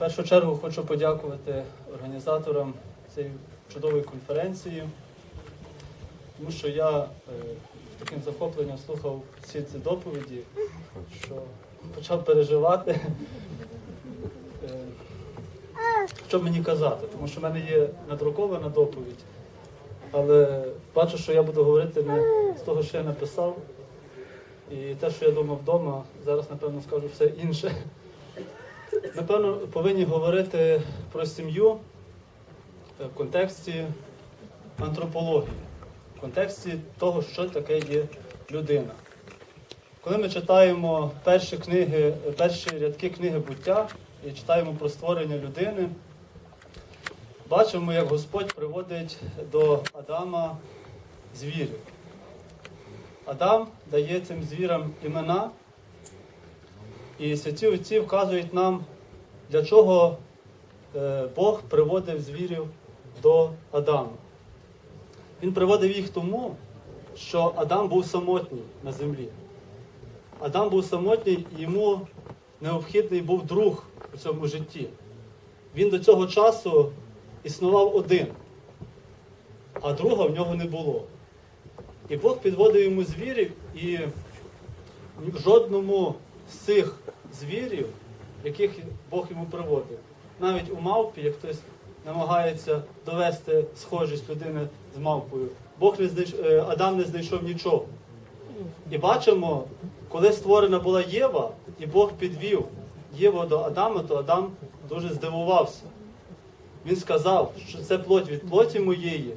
першу чергу хочу подякувати організаторам цієї чудової конференції, тому що я е, таким захопленням слухав всі ці доповіді, що почав переживати, е, що мені казати, тому що в мене є надрукована доповідь, але бачу, що я буду говорити не з того, що я написав, і те, що я думав вдома, зараз, напевно, скажу все інше. Напевно, повинні говорити про сім'ю е, в контексті антропології, в контексті того, що таке є людина. Коли ми читаємо перші книги, перші рядки книги буття і читаємо про створення людини, бачимо, як Господь приводить до Адама звірів. Адам дає цим звірам імена, і святі отці вказують нам, для чого е, Бог приводив звірів до Адама. Він приводив їх тому, що Адам був самотній на землі. Адам був самотній, і йому необхідний був друг у цьому житті. Він до цього часу існував один, а друга в нього не було. І Бог підводив йому звірів, і в жодному цих звірів, яких Бог йому приводив, навіть у мавпі, як хтось намагається довести схожість людини з мавпою, Бог не знайш- е, Адам не знайшов нічого. І бачимо, коли створена була Єва, і Бог підвів Єву до Адама, то Адам дуже здивувався. Він сказав, що це плоть від плоті моєї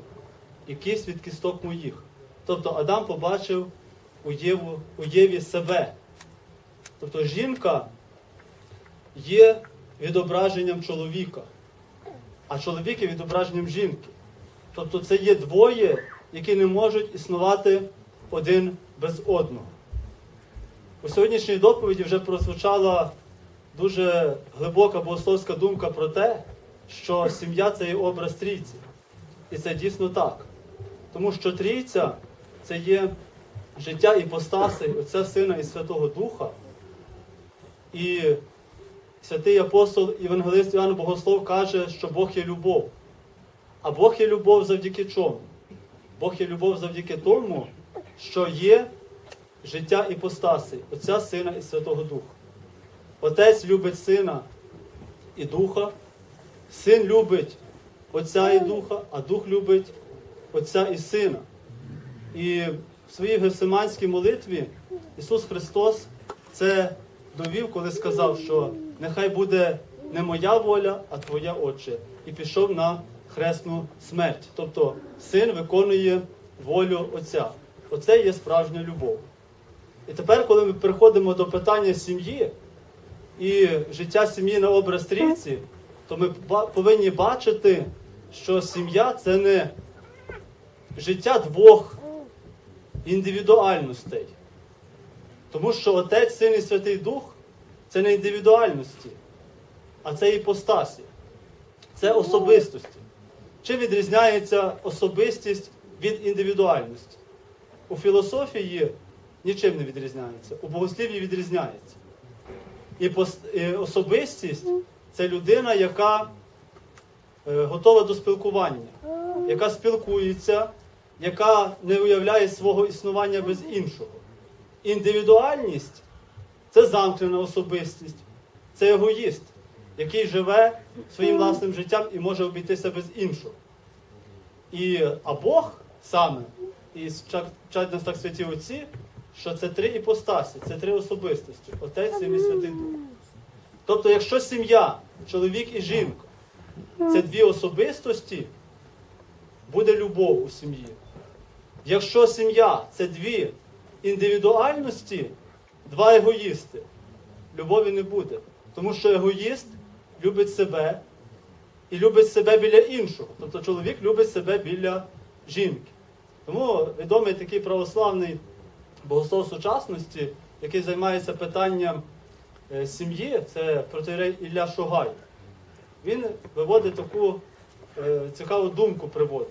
і кість від кісток моїх. Тобто Адам побачив у, Єву, у Єві себе. Тобто жінка є відображенням чоловіка, а чоловік є відображенням жінки. Тобто це є двоє, які не можуть існувати один без одного. У сьогоднішній доповіді вже прозвучала дуже глибока богословська думка про те, що сім'я це є образ трійці. І це дійсно так. Тому що трійця це є життя іпостаси Отця Сина і Святого Духа. І святий апостол Євангелист Іоанн Богослов каже, що Бог є любов. А Бог є любов завдяки чому? Бог є любов завдяки тому, що є життя іпостаси Отця Сина і Святого Духа. Отець любить Сина і Духа, Син любить Отця і Духа, а Дух любить Отця і Сина. І в своїй гефсиманській молитві Ісус Христос це довів, коли сказав, що нехай буде не моя воля, а Твоя Отче. І пішов на хресну смерть. Тобто син виконує волю Отця. Оце є справжня любов. І тепер, коли ми приходимо до питання сім'ї і життя сім'ї на образ трійці, то ми повинні бачити, що сім'я це не життя двох індивідуальностей. Тому що Отець, Син і Святий Дух це не індивідуальності, а це іпостасі, це особистості. Чим відрізняється особистість від індивідуальності? У філософії нічим не відрізняється, у богослів'ї відрізняється. І особистість це людина, яка е, готова до спілкування, яка спілкується, яка не уявляє свого існування без іншого. Індивідуальність це замкнена особистість, це егоїст, який живе своїм власним життям і може обійтися без іншого. І, а Бог саме, і вчать нас так святі отці, що це три іпостасі, це три особистості Отець, Син і Святий Дух. Тобто, якщо сім'я, чоловік і жінка, це дві особистості, буде любов у сім'ї. Якщо сім'я це дві індивідуальності, два егоїсти, любові не буде. Тому що егоїст любить себе і любить себе біля іншого. Тобто чоловік любить себе біля жінки. Тому відомий такий православний богослов сучасності, який займається питанням е, сім'ї, це протирей Ілля Шугай. Він виводить таку е, цікаву думку приводить.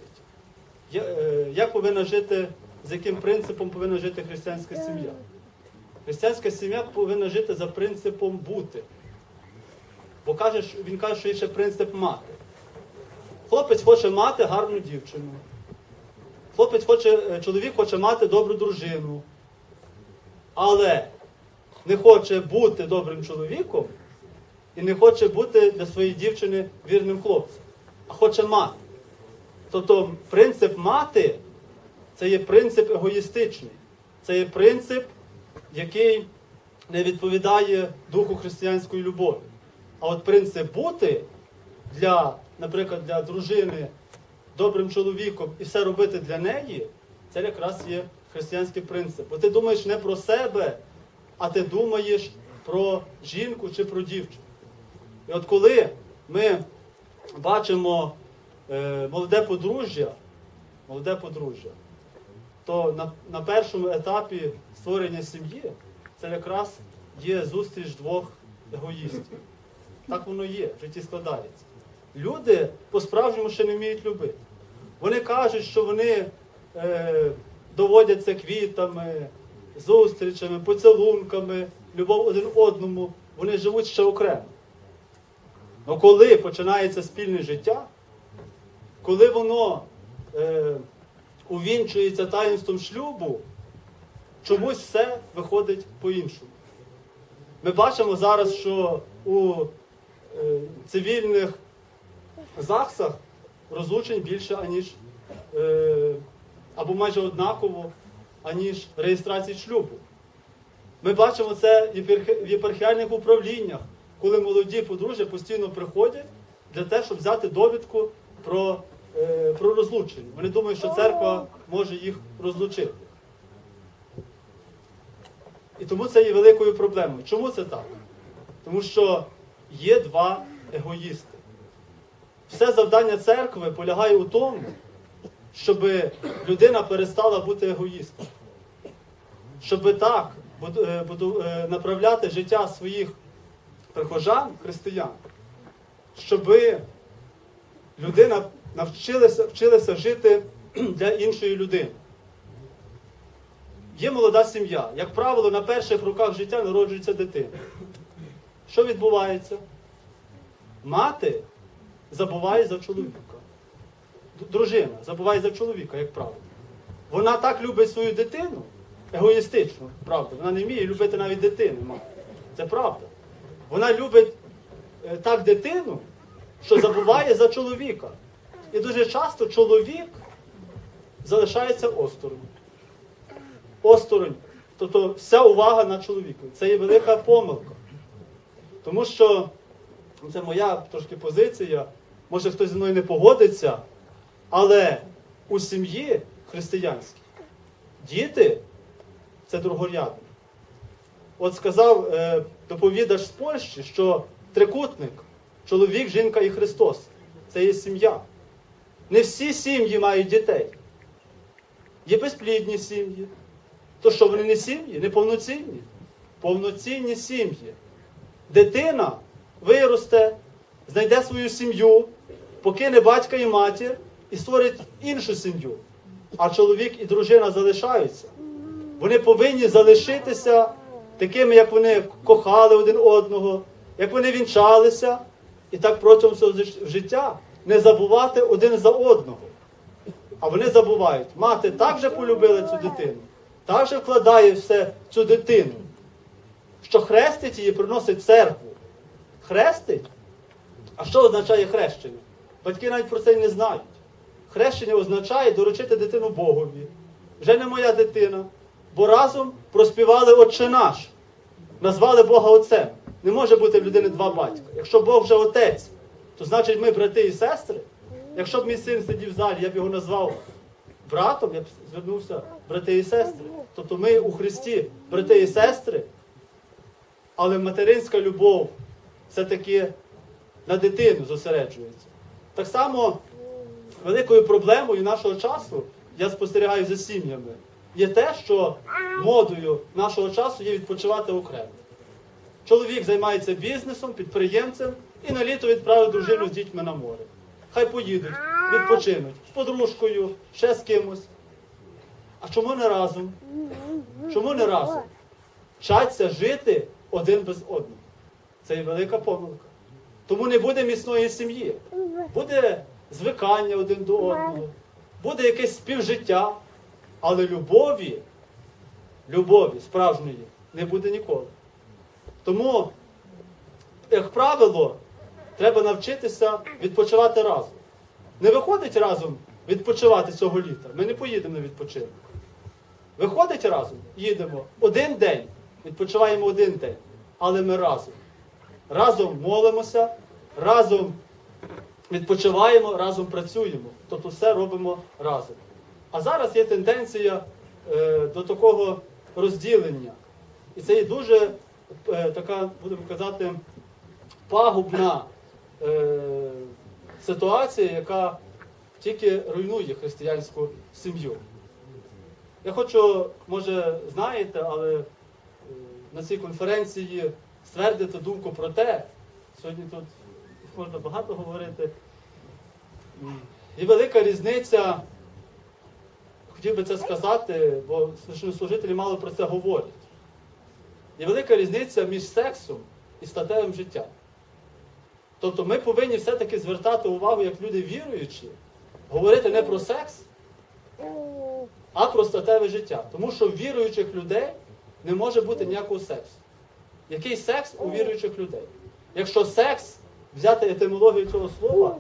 Е, Як повинна жити, з яким принципом повинна жити християнська сім'я? Християнська сім'я повинна жити за принципом бути. Бо каже, він каже, що є ще принцип мати. Хлопець хоче мати гарну дівчину. Хлопець хоче, е, чоловік хоче мати добру дружину. Але не хоче бути добрим чоловіком і не хоче бути для своєї дівчини вірним хлопцем, а хоче мати. Тобто принцип мати це є принцип егоїстичний. Це є принцип, який не відповідає духу християнської любові. А от принцип бути для, наприклад, для дружини добрим чоловіком і все робити для неї, це якраз є християнський принцип. Бо ти думаєш не про себе, а ти думаєш про жінку чи про дівчину. І от коли ми бачимо е, молоде подружжя, молоде подружжя, то на, на першому етапі створення сім'ї це якраз є зустріч двох егоїстів. Так воно є, в житті складається. Люди по-справжньому ще не вміють любити. Вони кажуть, що вони е, доводяться квітами, зустрічами, поцілунками, любов один одному. Вони живуть ще окремо. Але коли починається спільне життя, коли воно е, увінчується таїнством шлюбу, чомусь все виходить по-іншому. Ми бачимо зараз, що у е, цивільних ЗАГСах розлучень більше, аніж е, або майже однаково, аніж реєстрації шлюбу. Ми бачимо це в єпархіальних управліннях, коли молоді подружжя постійно приходять для того, щоб взяти довідку про, е, про розлучення. Вони думають, що церква може їх розлучити. І тому це є великою проблемою. Чому це так? Тому що є два егоїсти. Все завдання церкви полягає у тому, щоб людина перестала бути егоїстом. Щоб так е, е, направляти життя своїх прихожан, християн, щоб людина навчилася вчилася жити для іншої людини. Є молода сім'я. Як правило, на перших роках життя народжується дитина. Що відбувається? Мати забуває за чоловіка. Дружина забуває за чоловіка, як правило. Вона так любить свою дитину, егоїстично, правда. Вона не вміє любити навіть дитину. Це правда. Вона любить е, так дитину, що забуває за чоловіка. І дуже часто чоловік залишається осторонь. Осторонь. Тобто вся увага на чоловіка. Це є велика помилка. Тому що це моя трошки позиція, може хтось зі мною не погодиться, але у сім'ї християнській діти це другорядне. От сказав е, доповідач з Польщі, що трикутник чоловік, жінка і Христос це є сім'я. Не всі сім'ї мають дітей. Є безплідні сім'ї. То що вони не сім'ї, не повноцінні? Повноцінні сім'ї. Дитина виросте, знайде свою сім'ю, покине батька і матір і створить іншу сім'ю. А чоловік і дружина залишаються. Вони повинні залишитися такими, як вони кохали один одного, як вони вінчалися, і так протягом всього життя не забувати один за одного. А вони забувають. Мати так же полюбила цю дитину, так же вкладає все в цю дитину, що хрестить її, приносить церкву. Хрестить? А що означає хрещення? Батьки навіть про це не знають. Хрещення означає доручити дитину Богові. Вже не моя дитина, бо разом проспівали Отче наш, назвали Бога Отцем. Не може бути в людини два батька. Якщо Бог вже отець, то значить ми брати і сестри. Якщо б мій син сидів в залі, я б його назвав братом, я б звернувся брати і сестри. Тобто ми у Христі брати і сестри, але материнська любов все-таки на дитину зосереджується. Так само великою проблемою нашого часу, я спостерігаю за сім'ями, є те, що модою нашого часу є відпочивати окремо. Чоловік займається бізнесом, підприємцем і на літо відправив дружину з дітьми на море. Хай поїдуть, відпочинуть з подружкою, ще з кимось. А чому не разом? Чому не разом? Вчаться жити один без одного. Це є велика помилка. Тому не буде міцної сім'ї. Буде звикання один до одного, буде якесь співжиття, але любові, любові справжньої не буде ніколи. Тому, як правило, треба навчитися відпочивати разом. Не виходить разом відпочивати цього літа. Ми не поїдемо на відпочинок. Виходить разом, їдемо один день, відпочиваємо один день, але ми разом. Разом молимося, разом відпочиваємо, разом працюємо. Тобто все робимо разом. А зараз є тенденція е, до такого розділення. І це є дуже е, така, будемо казати, пагубна е, ситуація, яка тільки руйнує християнську сім'ю. Я хочу, може, знаєте, але е, на цій конференції ствердити думку про те, сьогодні тут можна багато говорити. Є велика різниця, хотів би це сказати, бо священнослужителі мало про це говорять. Є велика різниця між сексом і статевим життям. Тобто ми повинні все-таки звертати увагу, як люди віруючі, говорити не про секс, а про статеве життя. Тому що в віруючих людей не може бути ніякого сексу. Який секс у віруючих людей? Якщо секс, взяти етимологію цього слова,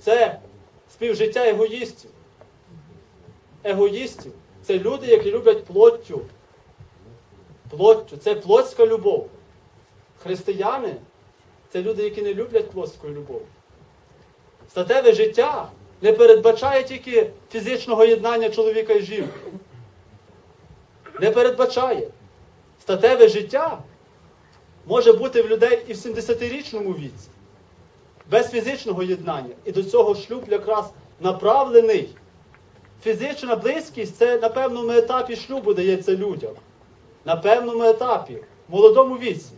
це співжиття егоїстів. Егоїстів це люди, які люблять плоттю. Плоттю це плотська любов. Християни це люди, які не люблять плотської любові. Статеве життя не передбачає тільки фізичного єднання чоловіка і жінки. Не передбачає. Статеве життя може бути в людей і в 70-річному віці, без фізичного єднання. І до цього шлюб якраз направлений. Фізична близькість це на певному етапі шлюбу дається людям. На певному етапі, в молодому віці.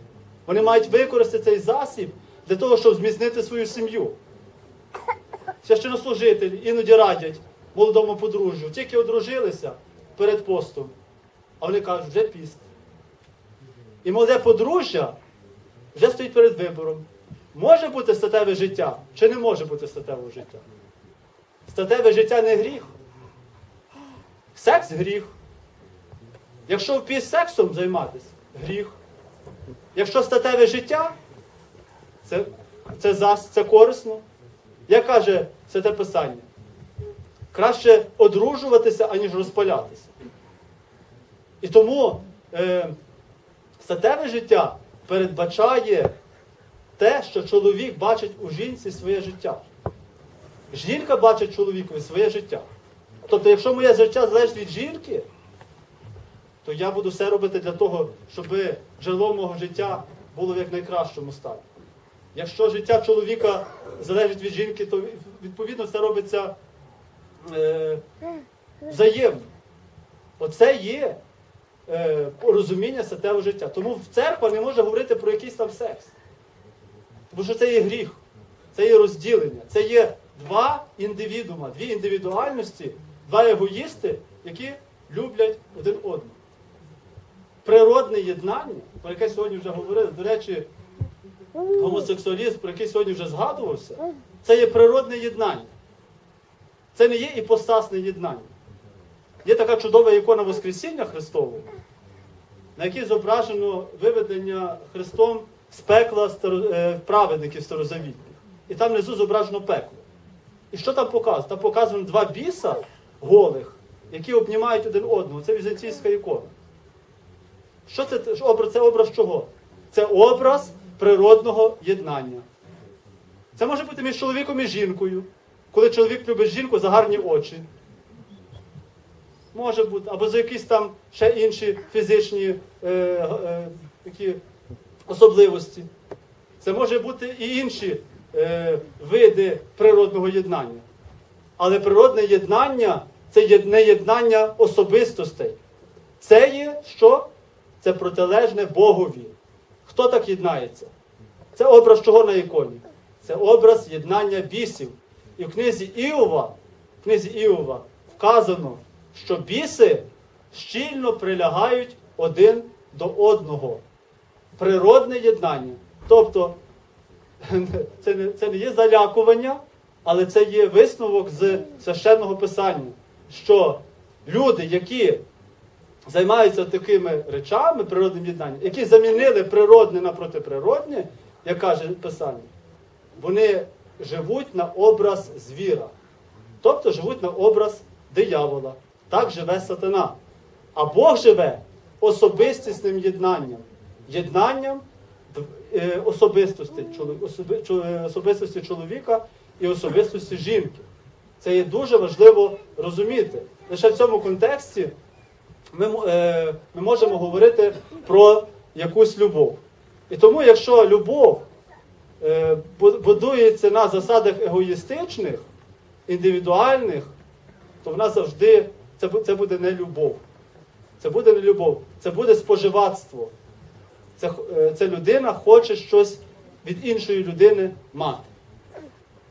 Вони мають використати цей засіб для того, щоб зміцнити свою сім'ю. Священнослужителі іноді радять молодому подружжю, тільки одружилися перед постом, а вони кажуть, вже піст. І молоде подружжя вже стоїть перед вибором. Може бути статеве життя чи не може бути статевого життя? Статеве життя не гріх. Секс гріх. Якщо в піст сексом займатися, гріх. Якщо статеве життя, це, це, зас, це корисно. Як каже Святе Писання? Краще одружуватися, аніж розпалятися. І тому е, статеве життя передбачає те, що чоловік бачить у жінці своє життя. Жінка бачить чоловікові своє життя. Тобто, якщо моє життя залежить від жінки, то я буду все робити для того, щоб джерело мого життя було в якнайкращому стані. Якщо життя чоловіка залежить від жінки, то відповідно це робиться е, взаємно. Оце є е, розуміння статевого життя. Тому церква не може говорити про якийсь там секс. Тому що це є гріх, це є розділення, це є два індивідума, дві індивідуальності, два егоїсти, які люблять один одного. Природне єднання, про яке сьогодні вже говорили, до речі, гомосексуалізм, про який сьогодні вже згадувався, це є природне єднання. Це не є іпостасне єднання. Є така чудова ікона Воскресіння Христового, на якій зображено виведення Христом з пекла е, праведників старозавітних. І там внизу зображено пекло. І що там показує? Там показано два біса голих, які обнімають один одного. Це візантійська ікона. Що це образ? Це образ чого? Це образ природного єднання. Це може бути між чоловіком і жінкою, коли чоловік любить жінку за гарні очі. Може бути, або за якісь там ще інші фізичні е, е, такі особливості. Це може бути і інші е, види природного єднання. Але природне єднання це не єднання особистостей. Це є що? Це протилежне Богові. Хто так єднається? Це образ чого на іконі? Це образ єднання бісів. І в книзі Іова, в книзі Іова вказано, що біси щільно прилягають один до одного. Природне єднання. Тобто це не, це не є залякування, але це є висновок з священного писання, що люди, які займаються такими речами, природним єднанням, які замінили природне на протиприродне, як каже Писання, вони живуть на образ звіра. Тобто живуть на образ диявола. Так живе сатана. А Бог живе особистісним єднанням. Єднанням е, особистості, е, особистості чоловіка і особистості жінки. Це є дуже важливо розуміти. Лише в цьому контексті ми, е, ми можемо говорити про якусь любов. І тому, якщо любов е, будується на засадах егоїстичних, індивідуальних, то вона завжди це, це буде не любов. Це буде не любов, це буде споживацтво. Це, е, це людина хоче щось від іншої людини мати.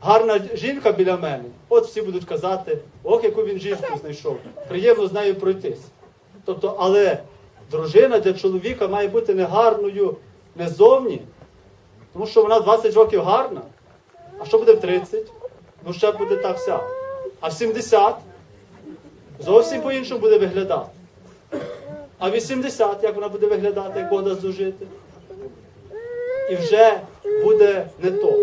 Гарна жінка біля мене, от всі будуть казати, ох, яку він жінку знайшов. Приємно з нею пройтись. Тобто, але дружина для чоловіка має бути не гарною не зовні, тому що вона 20 років гарна. А що буде в 30? Ну ще буде так вся. А в 70 зовсім по-іншому буде виглядати. А в 80 як вона буде виглядати, як Бог дасть? І вже буде не то.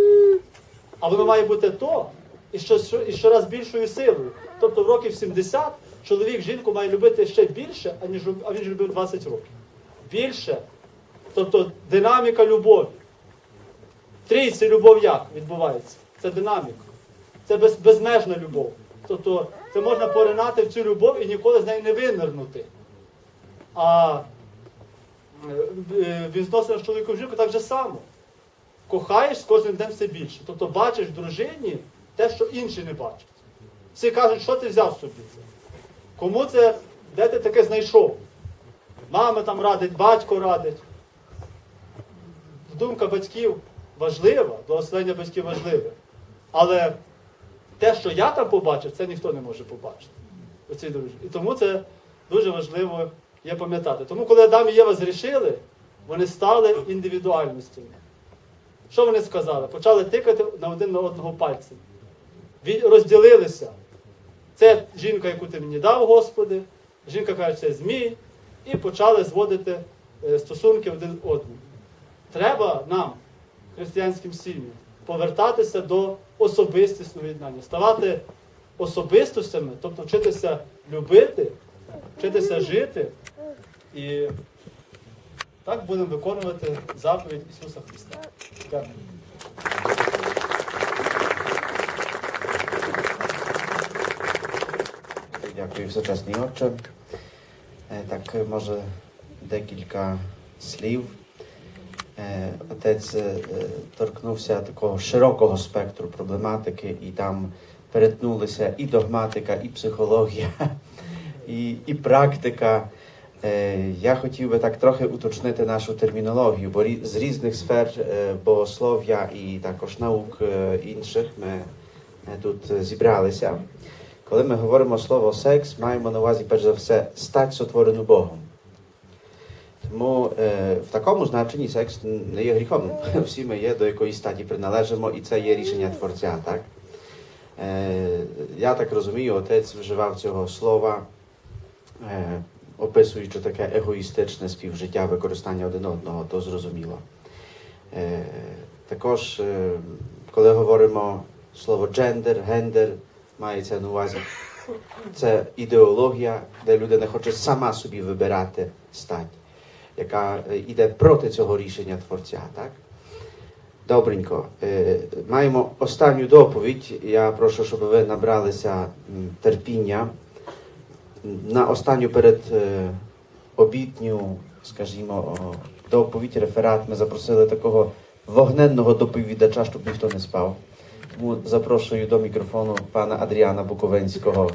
А воно має бути то, і, що, що- і щораз більшою силою. Тобто в років 70 чоловік жінку має любити ще більше, аніж а він ж любив 20 років. Більше. Тобто динаміка любові. Трійці любов як відбувається? Це динаміка. Це без, безмежна любов. Тобто це можна поринати в цю любов і ніколи з неї не винирнути. А е, е, відносина з чоловіком жінку так же само. Кохаєш з кожним днем все більше. Тобто бачиш в дружині те, що інші не бачать. Всі кажуть, що ти взяв собі? Кому це, де ти таке знайшов? Мама там радить, батько радить. Думка батьків важлива, благословення батьків важливе. Але те, що я там побачив, це ніхто не може побачити у цій. І тому це дуже важливо є пам'ятати. Тому, коли Адам і Єва зрішили, вони стали індивідуальностями. Що вони сказали? Почали тикати на один на одного пальцем. Розділилися. Це жінка, яку ти мені дав, Господи, жінка каже, це змій, і почали зводити е, стосунки один одному. Треба нам, християнським сім'ям, повертатися до особистісного єднання, ставати особистостями, тобто вчитися любити, вчитися жити. І так будемо виконувати заповідь Ісуса Христа. Дякую. Дякую, всечесний отче. Так, е, може, декілька слів. Е, Отець е, торкнувся такого широкого спектру проблематики, і там перетнулися і догматика, і психологія, і, і практика. Я хотів би так трохи уточнити нашу термінологію, бо з різних сфер богослов'я і також наук інших ми тут зібралися. Коли ми говоримо слово секс, маємо на увазі перш за все стать сотворену Богом. Тому е, в такому значенні секс не є гріхом. Всі ми є, до якоїсь статі приналежимо, і це є рішення Творця. Так? Е, я так розумію, отець вживав цього слова, е, описуючи таке егоїстичне співжиття, використання один одного, то зрозуміло. Е, також, е, коли говоримо слово джендер, гендер, мається на увазі. Це ідеологія, де людина хоче сама собі вибирати стать, яка е, йде проти цього рішення Творця. Так? Добренько. Е, Маємо останню доповідь. Я прошу, щоб ви набралися терпіння. На останню перед е, обітню, скажімо, доповідь, реферат, ми запросили такого вогненного доповідача, щоб ніхто не спав. Тому запрошую до мікрофону пана Адріана Буковинського.